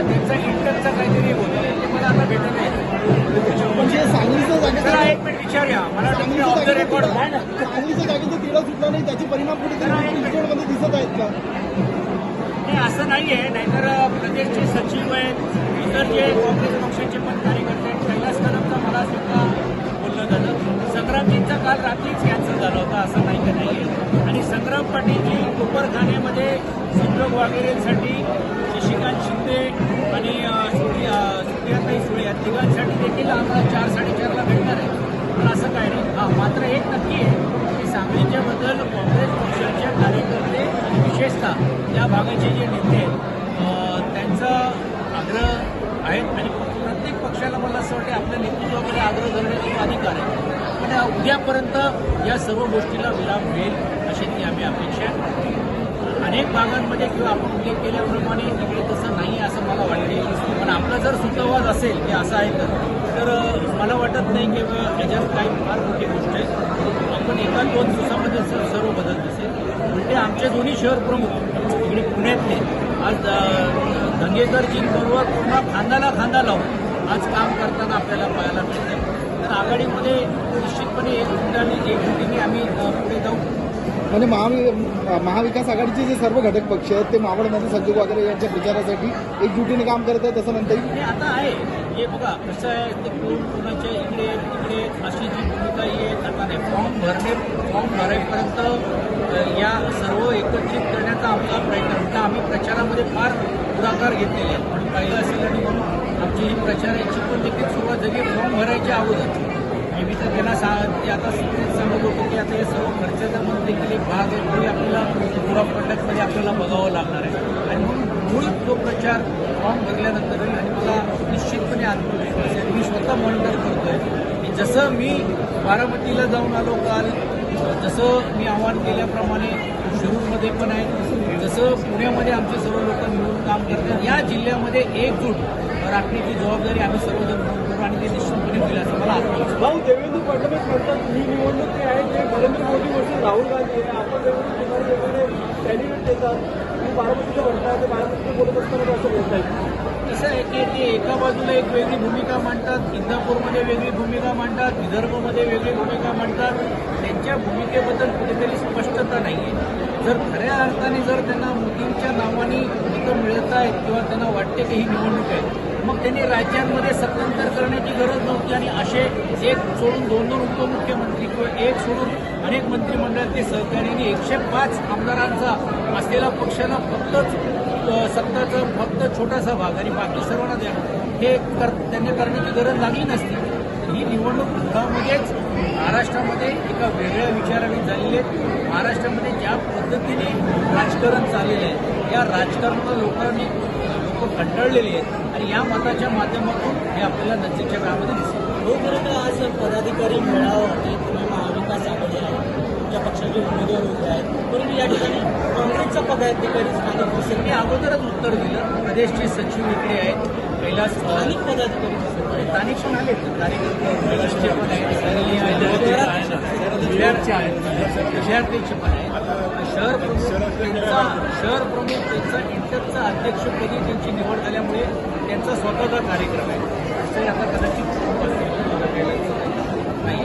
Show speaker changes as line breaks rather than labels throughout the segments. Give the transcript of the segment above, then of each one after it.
त्यांचा इंटरचा काहीतरी होतं. ते मला आता भेटत नाही.
म्हणजे सांगलीचं जागेचं
एक मिनिट विचारूया. मला
जागेचं
रेकॉर्ड
तिढा- सांगलीचं जागेचं तिढा सुटला नाही त्याचे परिणाम कुठेतरी रिपोर्टमध्ये दिसत आहेत का?
नाही असं नाही आहे नाहीतर प्रदेशचे सचिव आहेत इतर जे काँग्रेस पक्षाचे पण कार्यकर्ते आहेत कैलास कदमचा मला सुद्धा बोललं झालं. संग्रामजींचा काल रात्रीच कॅन्सल झाला होता असं नाही का नाही आणि संग्राम पाटीलजी कोपरखान्यामध्ये संजोग वगैरेसाठी शशिकांत शिंदे आणि सुप्रियाताई सुळे या तिघांसाठी देखील आम्हाला चार साडेचारला भेटणार आहे पण असं काय नाही हां मात्र एक नक्की आहे की सांगलीच्याबद्दल काँग्रेस पक्षाचे कार्यकर्ते आणि विशेषतः त्या भागाचे जे नेते आहेत त्यांचा आग्रह आहेत आणि प्रत्येक पक्षाला मला असं वाटतं आपल्या नेतृत्वाकडे आग्रह धरण्याचा तो अधिकार आहे पण उद्यापर्यंत या सर्व गोष्टीला विराम मिळेल अशी ती आम्ही अपेक्षा आहे. अनेक भागांमध्ये किंवा आपण उल्लेख केल्याप्रमाणे तिकडे तसं नाही असं मला वाटते. पण आपला जर सुतवाद असेल की असं आहे तर तर मला वाटत नाही की याच्यात काही फार मोठी गोष्ट आहे. आपण एका दोन दिवसामध्ये सर सर्व बदल दिसेल म्हणजे आमचे दोन्ही शहर प्रमुख इकडे पुण्यातले आज अ, धंगेकरजींबरोबर पूर्ण खांदाला खांदा लावून आज काम करताना आपल्याला पाहायला मिळते तर आघाडीमध्ये निश्चितपणे एक ठिकाणी एकजुटीने आम्ही पुढे जाऊ.
म्हणजे महावि महाविकास आघाडीचे जे सर्व घटक पक्ष आहेत ते मावळमध्ये संजोग वगैरे यांच्या प्रचारासाठी एकजुटीने काम करत आहेत असं म्हणता येईल.
आता आहे. हे बघा कसं आहे ते कोण कोणाच्या इकडे तिकडे अशी जी भूमिका आहे फॉर्म भरणे फॉर्म भरेपर्यंत या सर्व एकत्रित करण्याचा आमचा प्रयत्न होता आम्ही प्रचारामध्ये फार पुढाकार घेतलेले आहे. पण पहिलं असेल आणि म्हणून आमची ही प्रचाराची पण देखील सुरुवात झाली फॉर्म भरायच्या अगोदर. आणि मी तर त्यांना सा ते आता सगळेच सांगत होतो की आता हे सर्व खर्चाचा पण देखील एक भाग आहे तरी आपल्याला पुढा मला बघावं लागणार आहे. आणि म्हणून मूळ तो प्रचार फॉर्म भरल्यानंतर आणि मला निश्चितपणे आत्मविश्वास आहे. मी स्वतः मॉनिटर करतोय की जसं मी बारामतीला जाऊन आलो काल जसं मी आवाहन केल्याप्रमाणे शिरूरमध्ये पण आहे जसं पुण्यामध्ये आमचे सर्व लोक मिळून काम करतात या जिल्ह्यामध्ये एकजूट राखण्याची जबाबदारी आम्ही सर्वजण करू आणि ते निश्चितपणे होईल असं मला
भाऊ देवेंद्र फडणवीस म्हणतात ही निवडणूक जी आहे ते नरेंद्र मोदी वर्सेस राहुल गांधी आपण वेगवेगळे तुम्हाला कॅन्डिडेट देतात. तुम्ही बारामतीचं म्हणताय ते बारामतीचं बोलत असताना असं बोलताय
कसं आहे की ते एका बाजूला एक वेगळी भूमिका मांडतात इंदापूरमध्ये वेगळी भूमिका मांडतात विदर्भमध्ये वेगळी भूमिका मांडतात. त्यांच्या भूमिकेबद्दल कुठेतरी स्पष्टता नाही आहे जर खऱ्या अर्थाने जर त्यांना मोदींच्या नावाने मतं मिळत आहेत किंवा त्यांना वाटते की ही निवडणूक आहे मग त्यांनी राज्यांमध्ये सत्तांतर करण्याची असे एक सोडून दोन दोन उपमुख्यमंत्री किंवा एक सोडून अनेक मंत्रिमंडळातले सहकार्याने एकशे पाच आमदारांचा असलेला पक्षाला फक्तच सत्ताचा फक्त छोटासा भाग आणि बाकी सर्वांना द्या हे कर त्यांनी करण्याची गरज लागली नसती. ही निवडणूक मुळामध्येच महाराष्ट्रामध्ये एका वेगळ्या विचाराने झालेली आहे. महाराष्ट्रामध्ये ज्या पद्धतीने राजकारण चाललेलं आहे या राजकारणाला लोकांनी लोक कंटाळलेली आहेत आणि या मताच्या माध्यमातून हे आपल्याला नजीकच्या काळामध्ये दिसले
जोपर्यंत आज पदाधिकारी मेळावा होते तुम्ही महाविकास आघाडी आहे. तुमच्या पक्षाचे उमेदवार होते आहेत. परंतु या ठिकाणी काँग्रेसचा पदाधिकारी स्थानिक दिसत
अगोदरच उत्तर दिलं. प्रदेशचे सचिव इकडे आहेत. कैलास
स्थानिक पदाधिकारी दिसत.
स्थानिक पण आले कैलासचे पण आहेत. पण आहेत. शहर प्रमुख त्यांचा शहर प्रमुख त्यांचा इंटरचा अध्यक्षपदी त्यांची निवड झाल्यामुळे त्यांचा स्वतःचा कार्यक्रम आहे ते आता कदाचित खूप असतील, मला कळलं नाही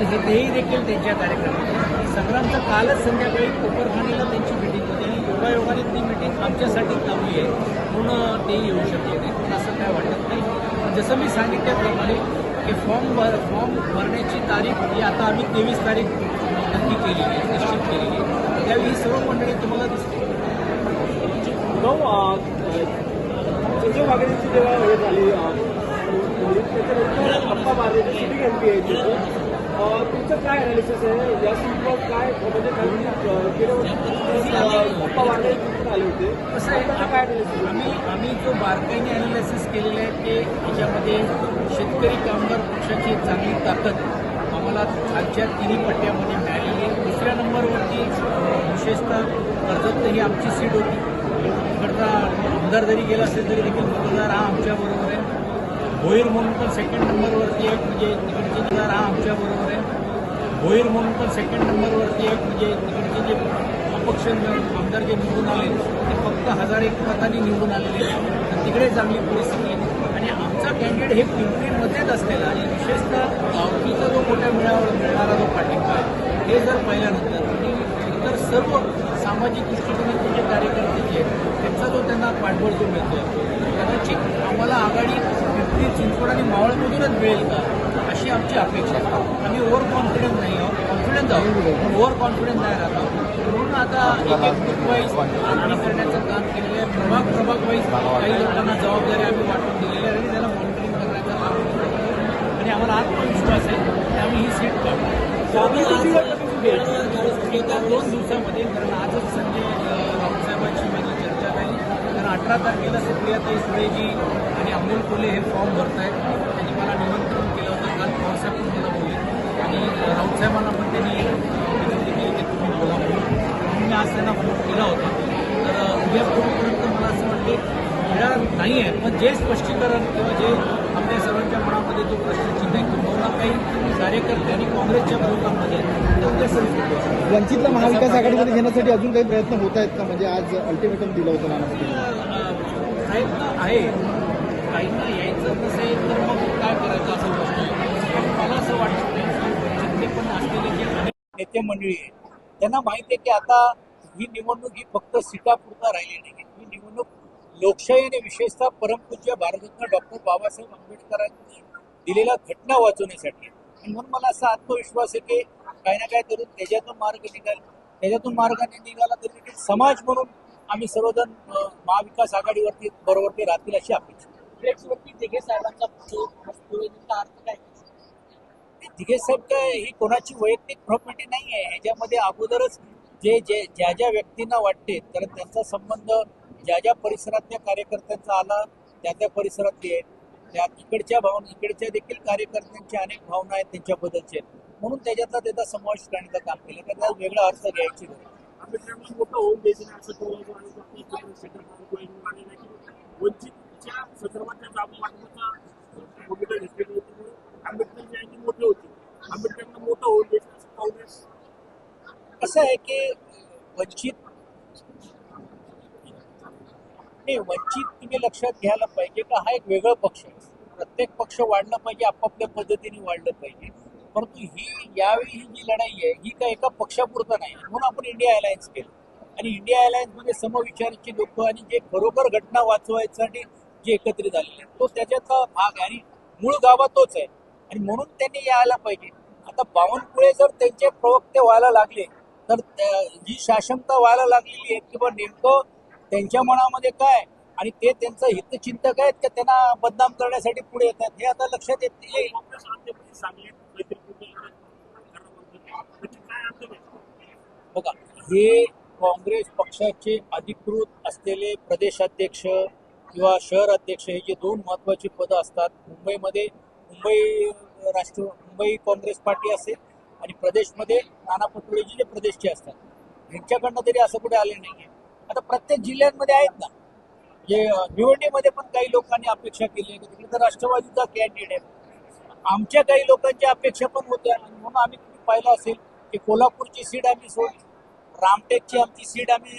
तर हे तेही देखील त्यांच्या कार्यक्रमात संग्रामचं कालच संध्याकाळी कोपरखाणीला त्यांची मिटिंग होती आणि योगायोगाने ती मिटिंग आमच्यासाठी लावली आहे. म्हणून तेही येऊ शकले नाही असं काय वाटत नाही? जसं मी सांगितल्याप्रमाणे की फॉर्म भर फॉर्म भरण्याची तारीख ही आता आम्ही तेवीस तारीख नक्की केलेली आहे निश्चित केलेली आहे. त्यावेळी सर्व मंडळी तुम्हाला दिसते
भाऊ संजय वाघेची जेव्हा हे झाली त्याच्यानंतर गप्पा मारण्याची तुमचं काय अनालिसिस आहे? या काय म्हणजे आले होते?
कसं आहे
आता काय अनालिसिस
आम्ही आम्ही जो बारकाईने अनालिसिस केलेलं आहे ते त्याच्यामध्ये शेतकरी कामगार पक्षाची चांगली ताकद आम्हाला खालच्या तिन्ही पट्ट्यामध्ये मिळालेली आहे. दुसऱ्या नंबरवरती विशेषतः कर्जत ही आमची सीट होती. इकडचा आमदार जरी गेला असेल तरी देखील मतदार हा आमच्याबरोबर आहे. भोईर म्हणून पण सेकंड नंबरवरती एक म्हणजे तिकडचे मतदार हा आमच्याबरोबर आहे. भोईर म्हणून पण सेकंड नंबरवरती एक म्हणजे तिकडचे जे अपक्ष आमदार जे निवडून आले ते फक्त हजार एक मतांनी निवडून आलेले तर तिकडे चांगली परिस्थिती आणि आमचा कॅन्डिडेट हे पिंपरीमध्येच असलेला आणि विशेषतः गावकीचा जो मोठ्या मेळावा मिळणारा जो पाठिंबा आहे हे जर पाहिल्यानंतर आणि इतर सर्व सामाजिक दृष्टिकोनाचे जे कार्यकर्ते जे त्यांचा जो त्यांना पाठबळ जो मिळतोय कदाचित आम्हाला आघाडी पिंपरी चिंचवड आणि मावळमधूनच मिळेल का? अशी आमची अपेक्षा आहे. आम्ही ओव्हर कॉन्फिडन्स नाही आहोत. कॉन्फिडन्स आहोत. पण ओव्हर कॉन्फिडन्स नाही राहत म्हणून आता एक एक ग्रुप वाईज आखणी करण्याचं काम केलेलं आहे. प्रभाग प्रभाग वाईज काही लोकांना जबाबदारी आम्ही वाटून दिलेली आहे आणि त्याला मॉनिटरिंग करण्याचं काम. आणि आम्हाला आत्मविश्वास आहे की आम्ही ही सीट काढू. दोन दिवसामध्ये कारण आजच संजय अं, राऊतसाहेबांशी माझी चर्चा झाली कारण अठरा तारखेला सुप्रियाताई सुळेजी आणि अमोल कोले हे फॉर्म भरत आहेत त्यांनी मला निमंत्रण केलं होतं. काल पवारसाहेब पण मला बोलले. आणि अं, राऊतसाहेबांना पण त्यांनी विनंती केली की तुम्ही बोला म्हणून. मी आज त्यांना फोन केला होता. तर उद्या फोनपर्यंत मला असं वाटते मिळणार नाही आहे पण जे स्पष्टीकरण किंवा जे आपल्या सर्वांच्या मनामध्ये जो प्रश्नचिन्ह आहे किंवा काही कार्यकर्ते आणि काँग्रेसच्या संसदेत
वंचितला महाविकास आघाडीमध्ये घेण्यासाठी अजून काही प्रयत्न होत आहेत का? म्हणजे आज अल्टिमेटम दिलं होतं
प्रयत्न आहे. काहींना यायचं नसेल तर मग काय करायचं असं प्रश्न मला असं वाटत पण असलेले जे नेते मंडळी त्यांना माहिती आहे की आता ही निवडणूक ही फक्त सीटापुरता राहिली नाही. ही निवडणूक लोकशाहीने विशेषतः परमपूज्य भारतरत्न डॉक्टर बाबासाहेब आंबेडकरांनी दिलेल्या घटना वाचवण्यासाठी. आणि म्हणून मला असा आत्मविश्वास आहे की काही ना काही करून त्याच्यातून मार्ग निघाल. त्याच्यातून मार्गाने निघाला तरी देखील समाज म्हणून आम्ही सर्वजण महाविकास आघाडीवरती बरोबरती राहतील अशी अपेक्षा.
दिघे
साहेब काय ही कोणाची वैयक्तिक प्रॉपर्टी नाही आहे ह्याच्यामध्ये अगोदरच जे जे ज्या ज्या व्यक्तींना वाटते तर त्यांचा संबंध ज्या ज्या परिसरातल्या कार्यकर्त्यांचा आला त्या त्या परिसरातले आहेत त्या इकडच्या भावना इकडच्या देखील कार्यकर्त्यांची अनेक भावना आहेत त्यांच्याबद्दलचे. म्हणून त्याच्यातला त्याचा समावेश करण्याचं काम केलं. तर त्याला वेगळा अर्थ घ्यायची नाही.
असं आहे की वंचितच्या संदर्भात त्या जागा वाटपाचा भूमिका घेतलेली होती म्हणून आंबेडकर जयंती मोठी होती आंबेडकरांना मोठं होऊन द्यायचं असं काँग्रेस
कसं आहे की वंचित नाही वंचित तुम्ही लक्षात घ्यायला पाहिजे का हा एक वेगळा पक्ष आहे. प्रत्येक पक्ष वाढलं पाहिजे आपापल्या पद्धतीने वाढलं पाहिजे. परंतु ही यावेळी ही जी लढाई आहे ही काय एका पक्षापुरता नाही म्हणून आपण इंडिया अलायन्स केलं. आणि इंडिया अलायन्समध्ये समविचाराची लोक आणि जे खरोखर घटना वाचवायसाठी जे एकत्रित झालेले आहेत तो त्याच्याचा भाग आहे. आणि मूळ गावा तोच आहे. आणि म्हणून त्यांनी यायला पाहिजे. आता बावनकुळे जर त्यांचे प्रवक्ते व्हायला लागले तर ही जी शासनता व्हायला लागलेली आहे किंवा नेमकं त्यांच्या मनामध्ये काय आणि ते त्यांचं हितचिंतक आहेत का त्यांना बदनाम करण्यासाठी पुढे येतात हे आता लक्षात येत येईल बघा हे काँग्रेस पक्षाचे अधिकृत असलेले प्रदेशाध्यक्ष किंवा शहर अध्यक्ष हे जे दोन महत्वाची पदं असतात मुंबईमध्ये मुंबई राष्ट्र मुंबई काँग्रेस पार्टी असेल आणि प्रदेशमध्ये नाना पटोलेजी जे प्रदेशचे असतात. यांच्याकडनं तरी असं कुठे आले नाहीये. आता प्रत्येक जिल्ह्यांमध्ये आहेत ना. जे अं, निवडणुकीमध्ये पण काही लोकांनी अपेक्षा केली आहे. तिकडे तर राष्ट्रवादीचा कॅन्डिडेट आहे. आमच्या काही लोकांच्या अपेक्षा पण होत्या. आणि म्हणून आम्ही तुम्ही पाहिलं असेल की कोल्हापूरची सीट आम्ही सोडली. रामटेकची आमची सीट आम्ही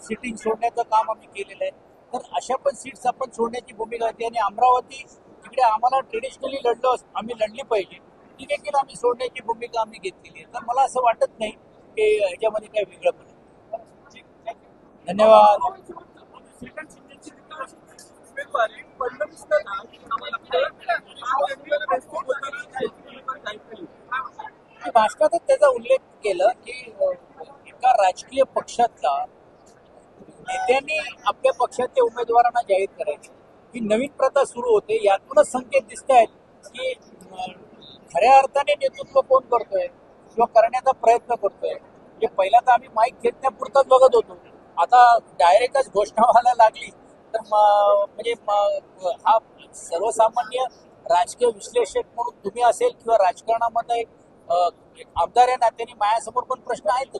सिटिंग सोडण्याचं काम आम्ही केलेलं आहे. तर अशा पण सीट्स आपण सोडण्याची भूमिका होती आणि अमरावती तिकडे आम्हाला ट्रेडिशनली लढलो आम्ही लढली पाहिजे. ती देखील आम्ही सोडण्याची भूमिका आम्ही घेतलेली आहे. तर मला असं वाटत नाही की ह्याच्यामध्ये काही वेगळं पण धन्यवाद. भाषणातच त्याचा उल्लेख केला की एका राजकीय पक्षातला नेत्यांनी आपल्या पक्षाच्या उमेदवारांना जाहीर करायचं. ही नवीन प्रथा सुरू होते. यातूनच संकेत दिसत आहेत की खऱ्या अर्थाने नेतृत्व कोण करतोय किंवा करण्याचा प्रयत्न करतोय हे पहिला तर आम्ही माईक घेतण्यापुरताच बघत होतो. आता डायरेक्टच घोषणा व्हायला लागली. तर म्हणजे हा सर्वसामान्य राजकीय विश्लेषक म्हणून तुम्ही असेल किंवा राजकारणामध्ये एक आमदार या नात्याने माझ्यासमोर पण प्रश्न आहेत.